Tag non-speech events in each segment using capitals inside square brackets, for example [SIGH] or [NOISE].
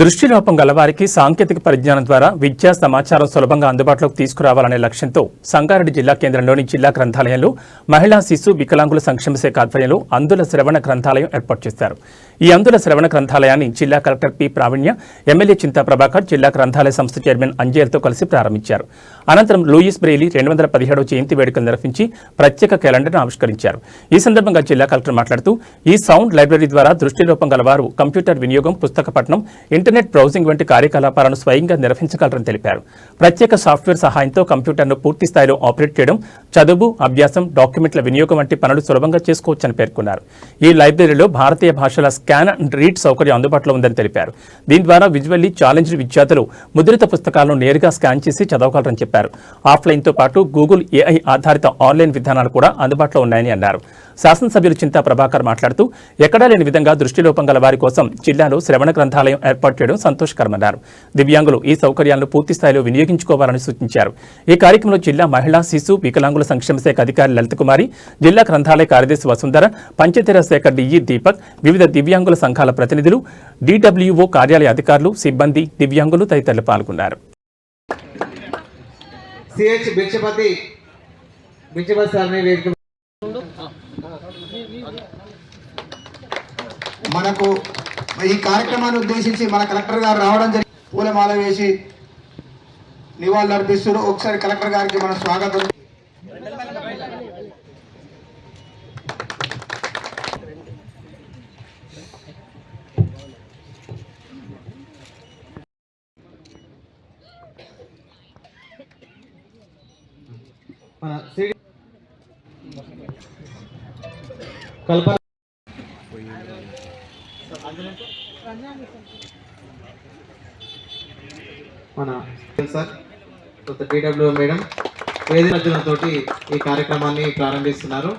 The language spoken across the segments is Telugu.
దృష్టిలోపం గలవారికి సాంకేతిక పరిజ్ఞానం ద్వారా విద్యా సమాచారం సులభంగా అందుబాటులోకి తీసుకురావాలనే లక్ష్యంతో సంగారెడ్డి జిల్లా కేంద్రంలోని జిల్లా గ్రంథాలయంలో మహిళా శిశు వికలాంగుల సంక్షేమ శాఖ ఆధ్వర్యంలో అందుల శ్రవణ గ్రంథాలయం ఏర్పాటు చేశారు. ఈ అందుల శ్రవణ గ్రంథాలయాన్ని జిల్లా collector P. Praveenya MLA Chinta Prabhakar జిల్లా గ్రంథాలయ సంస్థ చైర్మన్ అంజయ్యతో కలిసి ప్రారంభించారు. అనంతరం లూయిస్ బ్రెయిలీ రెండు వందల పదిహేడవ జయంతి వేడుకలు నిర్వహించి ప్రత్యేక క్యాలెండర్ను ఆవిష్కరించారు. ఈ సందర్భంగా జిల్లా కలెక్టర్ మాట్లాడుతూ ఈ సౌండ్ లైబ్రరీ ద్వారా దృష్టిలోపం గలవారు కంప్యూటర్ వినియోగం పుస్తక పఠనం ఇంటర్నెట్ బ్రౌజింగ్ వంటి కార్యకలాపాలను స్వయంగా నిర్వహించగలరని తెలిపారు. ప్రత్యేక సాఫ్ట్వేర్ సహాయంతో కంప్యూటర్ను పూర్తి స్థాయిలో ఆపరేట్ చేయడం చదువు అభ్యాసం డాక్యుమెంట్ల వినియోగం వంటి పనులు సులభంగా చేసుకోవచ్చని పేర్కొన్నారు. ఈ లైబ్రరీలో భారతీయ భాషల స్కాన్ అండ్ రీడ్ సౌకర్యం అందుబాటులో ఉందని తెలిపారు. దీని ద్వారా విజువల్లీ ఛాలెంజ్డ్ విద్యార్థులు ముద్రిత పుస్తకాలను నేరుగా స్కాన్ చేసి చదవగలరని చెప్పారు. ఆఫ్లైన్తో పాటు గూగుల్ ఏఐ ఆధారిత ఆన్లైన్ విధానాలు కూడా అందుబాటులో ఉన్నాయని అన్నారు. శాసనసభ్యులు చింతా ప్రభాకర్ మాట్లాడుతూ ఎక్కడా లేని విధంగా దృష్టిలోపం గల వారి కోసం జిల్లాలో శ్రవణ గ్రంథాలయం ఏర్పాటు చేయడం సంతోషకరమన్నారు దివ్యాంగులు ఈ సౌకర్యాలను పూర్తి స్థాయిలో వినియోగించుకోవాలని సూచించారు. ఈ కార్యక్రమంలో జిల్లా మహిళా శిశు వికలాంగుల సంక్షేమ శాఖ అధికారి లలితకుమారి జిల్లా గ్రంథాలయ కార్యదర్శి వసుంధర పంచాయతీరాజ్ శాఖ డిఈ దీపక్ వివిధ దివ్యాంగుల సంఘాల ప్రతినిధులు డీడబ్ల్యూఓ కార్యాలయ అధికారులు సిబ్బంది దివ్యాంగులు తదితరులు పాల్గొన్నారు. సిహెచ్ భిక్షపతి భిక్షపతి సార్ని వేదిక మనకు ఈ కార్యక్రమాన్ని ఉద్దేశించి మన కలెక్టర్ గారు రావడం జరిగింది. పూలమాల వేసి నివాళులు అర్పిస్తున్నారు ఒకసారి కలెక్టర్ గారికి మన స్వాగతం. మన సార్ కొత్త టీడబ్ల్యూ మేడం వేదిక తోటి ఈ కార్యక్రమాన్ని ప్రారంభిస్తున్నారు.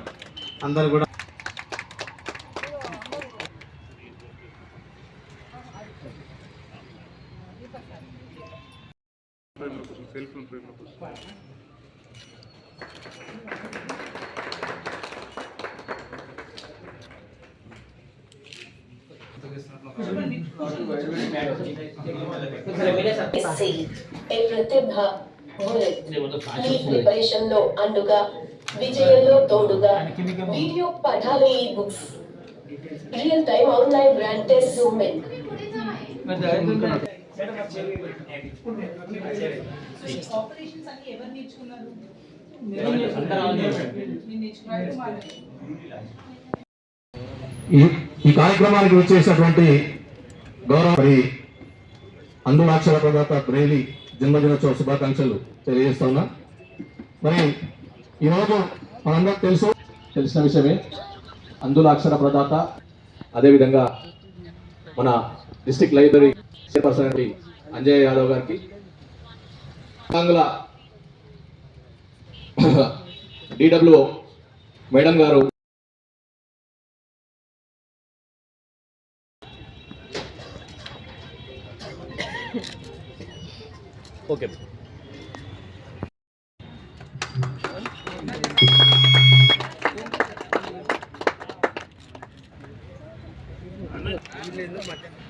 అందరూ కూడా ప్రతిభ బుల్లెట్ మీ ప్రిపరేషన్ లో అండుగా విజయంలో తోడుగా వీడియో పాఠాలు ఈ books real time online brand test zoom in operations అన్ని ఎవరు నేర్చుకున్నారు నేను నేర్చుకున్నాను ఈ కార్యక్రమానికి వచ్చేసినటువంటి గౌరవ మరి అందులాక్షర ప్రదాత బ్రేలి జన్మదినోత్సవ శుభాకాంక్షలు తెలియజేస్తా ఉన్నా. మరి ఈరోజు మనందరికి తెలుసు తెలిసిన విషయమే అందులాక్షర ప్రదాత అదేవిధంగా మన డిస్టిక్ లైబ్రరీ చైర్పర్సన్ అండి అంజయ్ యాదవ్ గారికి ఆంగ్ల [COUGHS] డిడబ్ల్యూ మేడం గారు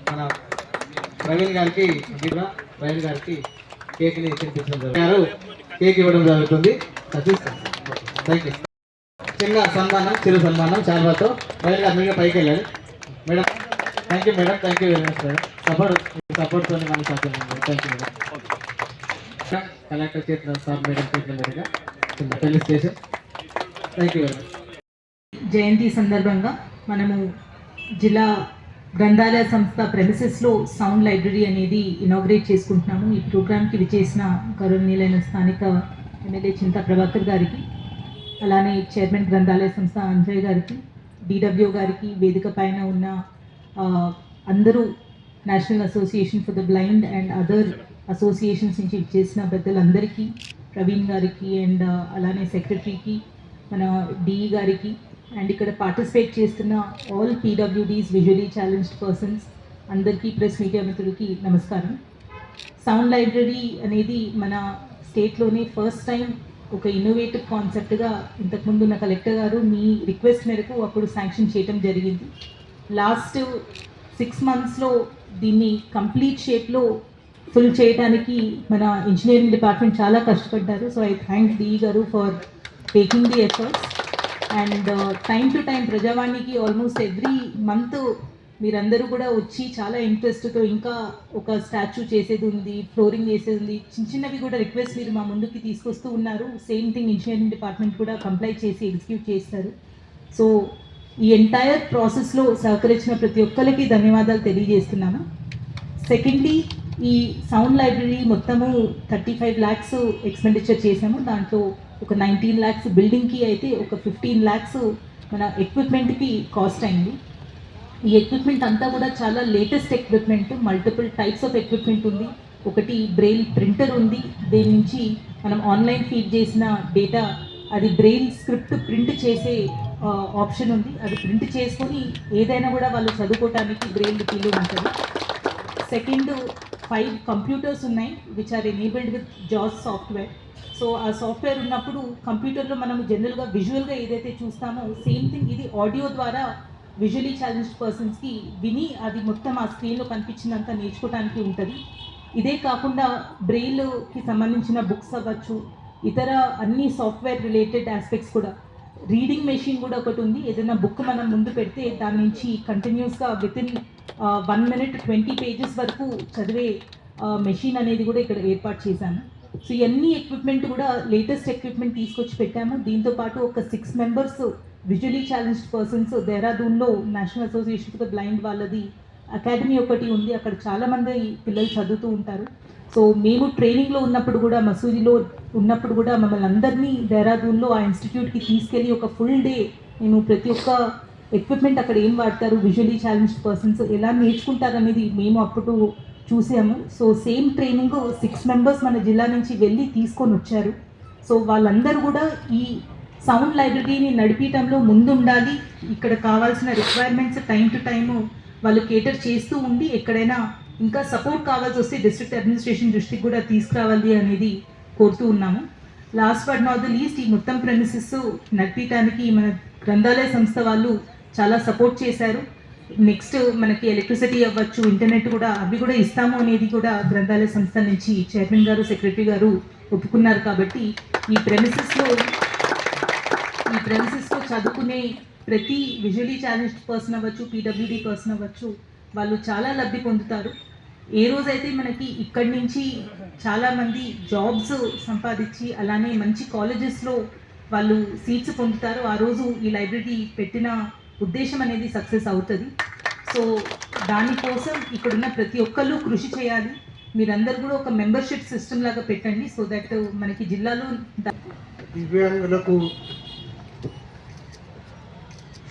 మన ప్రవీణ్ గారికి ప్రవీణ్ గారికి కేక్ని తినిపించడం గారు కేక్ ఇవ్వడం జరుగుతుంది. థ్యాంక్ యూ చిన్న సన్మానం చిరు సన్మానం చాలాతో ప్రవీణ్ గారు మీరు పైకి వెళ్ళాలి. Madam thank you madam. Thank you very much madam. Support సపోర్ట్తో మనం సాధ్యం థ్యాంక్ యూ మేడం కలెక్టర్ చేసిన సార్ మేడం చేసిన మీదుగా చిన్న పెళ్ళి station thank you very much జయంతి సందర్భంగా మనము జిల్లా గ్రంథాలయ సంస్థ ప్రెమిసెస్లో సౌండ్ లైబ్రరీ అనేది ఇనాగ్రేట్ చేసుకుంటున్నాము. ఈ ప్రోగ్రామ్కి విచేసిన గౌరవనీయులైన స్థానిక ఎమ్మెల్యే చింతా ప్రభాకర్ గారికి అలానే చైర్మన్ గ్రంథాలయ సంస్థ అంజయ్ గారికి డిడబ్ల్యూ గారికి వేదిక పైన ఉన్న అందరూ national association for the blind and other associations నుంచి చేసిన పెద్దలందరికీ ప్రవీణ్ గారికి అండ్ అలానే సెక్రటరీకి మన డిఈ గారికి అండ్ ఇక్కడ పార్టిసిపేట్ చేస్తున్న all PWDs visually challenged persons అందరికీ ప్రెస్ మీడియా మిత్రులకి నమస్కారం. సౌండ్ లైబ్రరీ అనేది మన స్టేట్లోనే ఫస్ట్ టైం ఒక ఇన్నోవేటివ్ కాన్సెప్ట్గా ఇంతకుముందు ఉన్న కలెక్టర్ గారు మీ రిక్వెస్ట్ మేరకు అప్పుడు శాంక్షన్ చేయటం జరిగింది. లాస్ట్ సిక్స్ మంత్స్లో దీన్ని కంప్లీట్ షేప్లో ఫుల్ చేయడానికి మన ఇంజనీరింగ్ డిపార్ట్మెంట్ చాలా కష్టపడ్డారు. సో ఐ థ్యాంక్ డి గారు for taking the efforts and time to time ప్రజావాణికి almost every month మీరందరూ కూడా వచ్చి చాలా ఇంట్రెస్ట్తో ఇంకా ఒక స్టాచ్యూ చేసేది ఉంది ఫ్లోరింగ్ చేసేది ఉంది. చిన్న చిన్నవి కూడా రిక్వెస్ట్ మీరు మా ముందుకి తీసుకొస్తూ ఉన్నారు. సేమ్ థింగ్ ఇంజనీరింగ్ డిపార్ట్మెంట్ కూడా కంప్లై చేసి ఎగ్జిక్యూట్ చేస్తారు. సో ఈ ఎంటైర్ ప్రాసెస్లో సహకరించిన ప్రతి ఒక్కరికి ధన్యవాదాలు తెలియజేస్తున్నాను. సెకండ్లీ ఈ సౌండ్ లైబ్రరీ మొత్తము థర్టీ ఫైవ్ ల్యాక్స్ ఎక్స్పెండిచర్ చేసాము దాంట్లో ఒక నైన్టీన్ ల్యాక్స్ బిల్డింగ్కి అయితే ఒక ఫిఫ్టీన్ ల్యాక్స్ మన ఎక్విప్మెంట్కి కాస్ట్ అయింది. ఈ ఎక్విప్మెంట్ అంతా కూడా చాలా latest equipment multiple types of equipment ఉంది. ఒకటి బ్రెయిల్ ప్రింటర్ ఉంది. దీని నుంచి మనం ఆన్లైన్ ఫీడ్ చేసిన డేటా అది బ్రెయిల్ స్క్రిప్ట్ ప్రింట్ చేసే ఆప్షన్ ఉంది. అది ప్రింట్ చేసుకొని ఏదైనా కూడా వాళ్ళు చదువుకోవటానికి బ్రెయిల్ లిపిలో ఉంటుంది. సెకండ్ ఫైవ్ కంప్యూటర్స్ ఉన్నాయి విచ్ ఆర్ ఎనేబుల్డ్ విత్ జాస్ సాఫ్ట్వేర్ సో ఆ సాఫ్ట్వేర్ ఉన్నప్పుడు కంప్యూటర్లో మనం జనరల్గా విజువల్గా ఏదైతే చూస్తామో సేమ్ థింగ్ ఇది ఆడియో ద్వారా విజువలీ ఛాలెంజ్డ్ పర్సన్స్కి విని అది మొత్తం ఆ స్క్రీన్లో కనిపించినంత నేర్చుకోవడానికి ఉంటుంది. ఇదే కాకుండా బ్రెయిల్కి సంబంధించిన బుక్స్ అవ్వచ్చు ఇతర అన్ని సాఫ్ట్వేర్ రిలేటెడ్ ఆస్పెక్ట్స్ కూడా. రీడింగ్ మెషిన్ కూడా ఒకటి ఉంది. ఏదైనా బుక్ మనం ముందు పెడితే దాని నుంచి కంటిన్యూస్గా with in one minute twenty pages వరకు చదివే మెషిన్ అనేది కూడా ఇక్కడ ఏర్పాటు చేశాను. సో ఇవన్నీ ఎక్విప్మెంట్ కూడా లేటెస్ట్ ఎక్విప్మెంట్ తీసుకొచ్చి పెట్టాము. దీంతో పాటు ఒక six members visually challenged persons దేహరాదూన్లో national association for the blind వాళ్ళది అకాడమీ ఒకటి ఉంది. అక్కడ చాలామంది పిల్లలు చదువుతూ ఉంటారు. సో మేము ట్రైనింగ్లో ఉన్నప్పుడు కూడా మసూదిలో ఉన్నప్పుడు కూడా మమ్మల్ని అందరినీ దేహరాదూన్లో ఆ ఇన్స్టిట్యూట్కి తీసుకెళ్ళి ఒక ఫుల్ డే మేము ప్రతి ఒక్క ఎక్విప్మెంట్ అక్కడ ఏం వాడతారు? విజువలీ ఛాలెంజ్డ్ పర్సన్స్ ఎలా నేర్చుకుంటారు అనేది మేము అప్పుడు చూసాము. So same training six members మన జిల్లా నుంచి వెళ్ళి తీసుకొని వచ్చారు. సో వాళ్ళందరూ కూడా ఈ సౌండ్ లైబ్రరీని నడిపించడంలో ముందుండాలి. ఇక్కడ కావాల్సిన రిక్వైర్మెంట్స్ టైం టు టైము వాళ్ళు కేటర్ చేస్తూ ఉండి ఎక్కడైనా ఇంకా సపోర్ట్ కావాల్సి వస్తే డిస్ట్రిక్ట్ అడ్మినిస్ట్రేషన్ దృష్టికి కూడా తీసుకురావాలి అనేది కోరుతూ ఉన్నాము. Last but not the least ఈ మొత్తం ప్రెమిసెస్ నడిపించడానికి మన గ్రంథాలయ సంస్థ వాళ్ళు చాలా సపోర్ట్ చేశారు. నెక్స్ట్ మనకి ఎలక్ట్రిసిటీ అవ్వచ్చు ఇంటర్నెట్ కూడా అవి కూడా ఇస్తాము అనేది కూడా గ్రంథాలయ సంస్థ నుంచి చైర్మన్ గారు సెక్రటరీ గారు ఒప్పుకున్నారు కాబట్టి ఈ ప్రెమిసెస్లో ఈ ప్రెమిసెస్లో చదువుకునే ప్రతి విజువలీ ఛాలెంజ్డ్ పర్సన్ అవ్వచ్చు పీడబ్ల్యూడీ పర్సన్ అవ్వచ్చు వాళ్ళు చాలా లబ్ధి పొందుతారు. ఏ రోజైతే మనకి ఇక్కడి నుంచి చాలామంది జాబ్స్ సంపాదించి అలానే మంచి కాలేజెస్లో వాళ్ళు సీట్స్ పొందుతారు ఆ రోజు ఈ లైబ్రరీ పెట్టిన ఉద్దేశం అనేది సక్సెస్ అవుతుంది. సో దానికోసం ఇక్కడున్న ప్రతి ఒక్కళ్ళు కృషి చేయాలి. మీరందరూ కూడా ఒక మెంబర్షిప్ సిస్టమ్ లాగా పెట్టండి సో దట్ మనకి జిల్లాలో దివ్యాంగులకు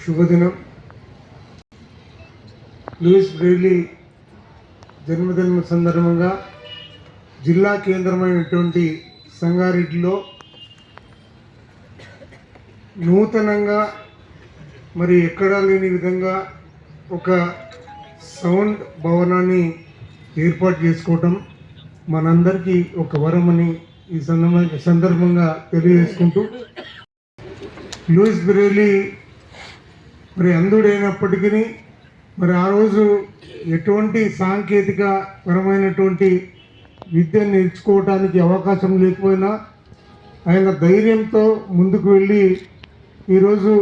శుభదినం. లూయిస్ బ్రెయిలీ జన్మదిన సందర్భంగా జిల్లా కేంద్రమైనటువంటి సంగారెడ్డిలో నూతనంగా మరి ఎక్కడా లేని విధంగా ఒక సౌండ్ భవనాన్ని ఏర్పాటు చేసుకోవటం మనందరికీ ఒక వరమని ఈ సందర్భంగా సందర్భంగా తెలియజేసుకుంటూ లూయిస్ బ్రెయిలీ మరి అంధుడైనప్పటికీ మరి ఆ రోజు ఎటువంటి సాంకేతిక పరమైనటువంటి విద్య నేర్చుకోవడానికి అవకాశం లేకపోయినా ఆయన ధైర్యంతో ముందుకు వెళ్ళి ఈరోజు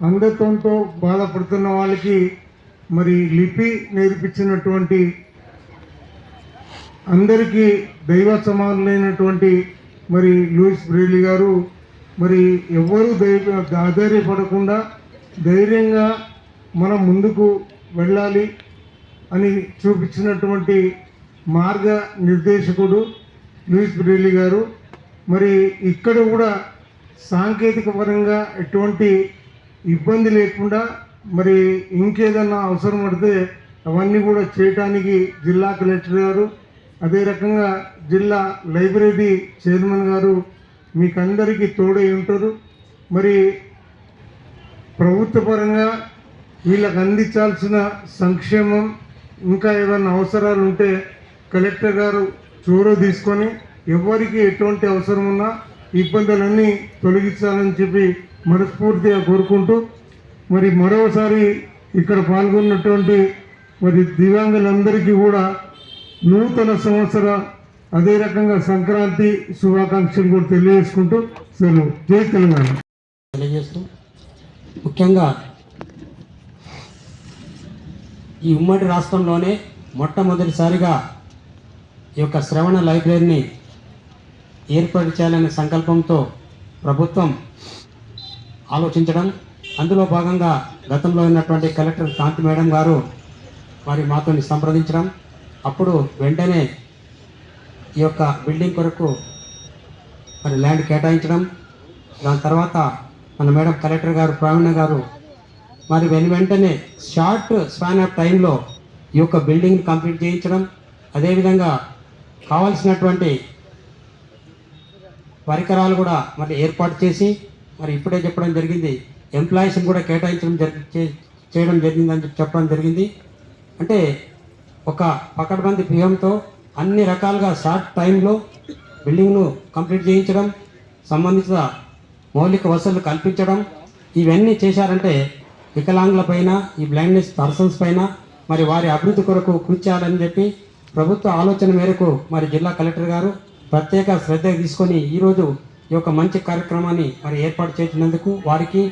అంధత్వంతో బాధపడుతున్న వాళ్ళకి మరి లిపి నేర్పించినటువంటి అందరికీ దైవ సమానులైనటువంటి మరి లూయిస్ బ్రేలి గారు మరి ఎవ్వరూ ధైర్య ఆధార్యపడకుండా ధైర్యంగా మనం ముందుకు వెళ్ళాలి అని చూపించినటువంటి మార్గ నిర్దేశకుడు లూయిస్ బ్రేలి గారు. మరి ఇక్కడ కూడా సాంకేతిక పరంగా ఎటువంటి ఇబ్బంది లేకుండా మరి ఇంకేదన్నా అవసరం పడితే అవన్నీ కూడా చేయటానికి జిల్లా కలెక్టర్ గారు అదే రకంగా జిల్లా లైబ్రరీ చైర్మన్ గారు మీకందరికీ తోడై ఉంటారు. మరి ప్రభుత్వపరంగా వీళ్ళకు వీళ్ళకి అందించాల్సిన సంక్షేమం ఇంకా ఏమైనా అవసరాలు ఉంటే కలెక్టర్ గారు చోరో తీసుకొని ఎవరికి ఎటువంటి అవసరం ఉన్నా ఇబ్బందులన్నీ తొలగించాలని చెప్పి మనస్ఫూర్తిగా కోరుకుంటూ మరి మరోసారి ఇక్కడ పాల్గొన్నటువంటి మరి దివ్యాంగులందరికీ కూడా నూతన సంవత్సర అదే రకంగా సంక్రాంతి శుభాకాంక్షలు కూడా తెలియజేసుకుంటూ సెలవు. జై తెలంగాణ. తెలియజేస్తూ ముఖ్యంగా ఈ ఉమ్మడి రాష్ట్రంలోనే మొట్టమొదటిసారిగా ఈ యొక్క శ్రవణ లైబ్రరీని ఏర్పాటు చేయాలనే సంకల్పంతో ప్రభుత్వం ఆలోచించడం. అందులో భాగంగా గతంలో ఉన్నటువంటి కలెక్టర్ కాంతి మేడం గారు మరి మాతో సంప్రదించడం. అప్పుడు వెంటనే ఈ యొక్క బిల్డింగ్ కొరకు మరి ల్యాండ్ కేటాయించడం. దాని తర్వాత మన మేడం కలెక్టర్ గారు ప్రవీణ గారు మరి వెను వెంటనే షార్ట్ స్పాన్ ఆఫ్ టైంలో ఈ యొక్క బిల్డింగ్ కంప్లీట్ చేయించడం. అదేవిధంగా కావాల్సినటువంటి పరికరాలు కూడా మరి ఏర్పాటు చేసి మరి ఇప్పుడే చెప్పడం జరిగింది. ఎంప్లాయీస్ని కూడా కేటాయించడం జరిగి చేయడం జరిగిందని చెప్పి చెప్పడం జరిగింది. అంటే ఒక పకడ్బందీ వ్యూహంతో అన్ని రకాలుగా షార్ట్ టైంలో బిల్డింగ్ను కంప్లీట్ చేయించడం సంబంధిత మౌలిక వసతులు కల్పించడం ఇవన్నీ చేశారంటే వికలాంగుల పైన ఈ బ్లైండ్నెస్ పర్సన్స్ పైన మరి వారి అభివృద్ధి కొరకు కృషి చేయాలని చెప్పి ప్రభుత్వ ఆలోచన మేరకు మరి జిల్లా కలెక్టర్ గారు ప్రత్యేక శ్రద్ధ తీసుకొని ఈరోజు ఈ యొక్క మంచి కార్యక్రమాన్ని మరి ఏర్పాటు చేసినందుకు వారికి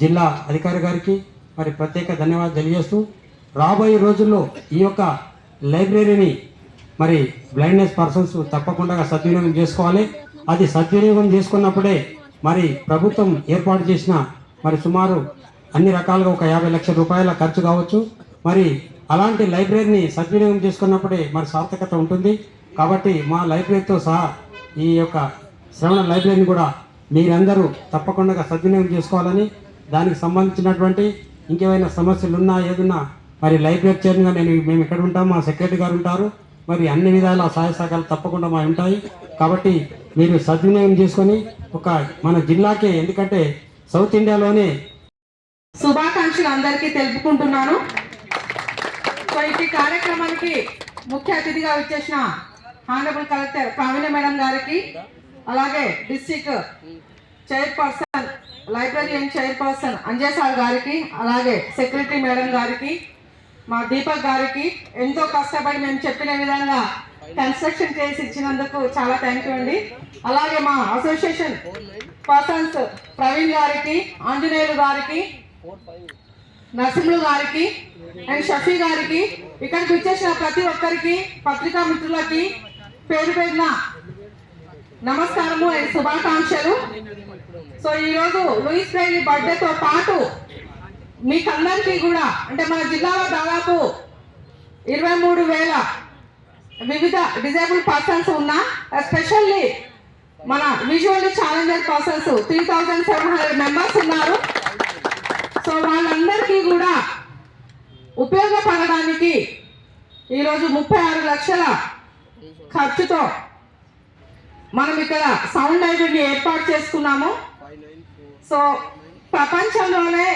జిల్లా అధికారి గారికి మరి ప్రత్యేక ధన్యవాదాలు తెలియజేస్తూ రాబోయే రోజుల్లో ఈ యొక్క లైబ్రరీని మరి బ్లైండ్నెస్ పర్సన్స్ తప్పకుండా సద్వినియోగం చేసుకోవాలి. అది సద్వినియోగం చేసుకున్నప్పుడే మరి ప్రభుత్వం ఏర్పాటు చేసిన మరి సుమారు అన్ని రకాలుగా ఒక యాభై లక్షల రూపాయల ఖర్చు కావచ్చు. మరి అలాంటి లైబ్రరీని సద్వినియోగం చేసుకున్నప్పుడే మరి సార్థకత ఉంటుంది. కాబట్టి మా లైబ్రరీతో సహా ఈ యొక్క శ్రవణ లైబ్రరీని కూడా మీరందరూ తప్పకుండా సద్వినియోగం చేసుకోవాలని దానికి సంబంధించినటువంటి ఇంకేమైనా సమస్యలు ఉన్నా ఏదున్నా మరి లైబ్రరీ చైర్మన్గా నేను మేము ఇక్కడ ఉంటాం మా సెక్రటరీ గారు ఉంటారు మరి అన్ని విధాల సహాయ సహకారాలు తప్పకుండా మా ఉంటాయి. కాబట్టి మీరు సద్వినియోగం చేసుకొని ఒక మన జిల్లాకే ఎందుకంటే సౌత్ ఇండియాలోనే శుభాకాంక్షలు అందరికీ తెలుపుకుంటున్నాను. సో ఈ కార్యక్రమానికి ముఖ్య అతిథిగా వచ్చేసిన హానరబుల్ కలెక్టర్ కామిన మేడం గారికి అలాగే district chairperson library chairperson Anjay sir గారికి అలాగే సెక్రటరీ మేడం గారికి మా దీపక్ గారికి ఎంతో కష్టపడి మేము చెప్పిన విధంగా కన్స్ట్రక్షన్ చేసి ఇచ్చినందుకు చాలా థ్యాంక్ యూ అండి. అలాగే మా అసోసియేషన్ పర్సన్స్ ప్రవీణ్ గారికి ఆంజనేయులు గారికి నరసింహులు గారికి అండ్ షఫీ గారికి ఇక్కడికి వచ్చేసిన ప్రతి ఒక్కరికి పత్రికా మిత్రులకి పేరు పేరున నమస్కారము అండ్ శుభాకాంక్షలు. సో ఈరోజు లూయిస్ బ్రైలీ బర్త్డేతో పాటు మీకందరికీ కూడా అంటే మన జిల్లాలో దాదాపు ఇరవై మూడు వేల వివిధ డిజేబుల్ పర్సన్స్ ఉన్నా ఎస్పెషల్లీ మన visually challenger persons three thousand seven hundred members ఉన్నారు. సో వాళ్ళందరికీ కూడా ఉపయోగపడడానికి ఈరోజు ముప్పై ఆరు లక్షల ఖర్చుతో మనం ఇక్కడ సౌండ్ లైబ్రరీని ఏర్పాటు చేసుకున్నాము. సో ప్రపంచంలోనే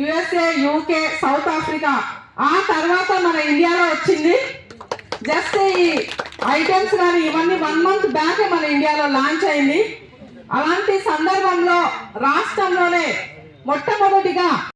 యుఎస్ఏ యూకే సౌత్ ఆఫ్రికా ఆ తర్వాత మన ఇండియాలో వచ్చింది. జస్ట్ ఈ ఐటమ్స్ కానీ ఇవన్నీ వన్ మంత్ బ్యాక్ మన ఇండియాలో లాంచ్ అయింది. అలాంటి సందర్భంలో రాష్ట్రంలోనే మొట్టమొదటిగా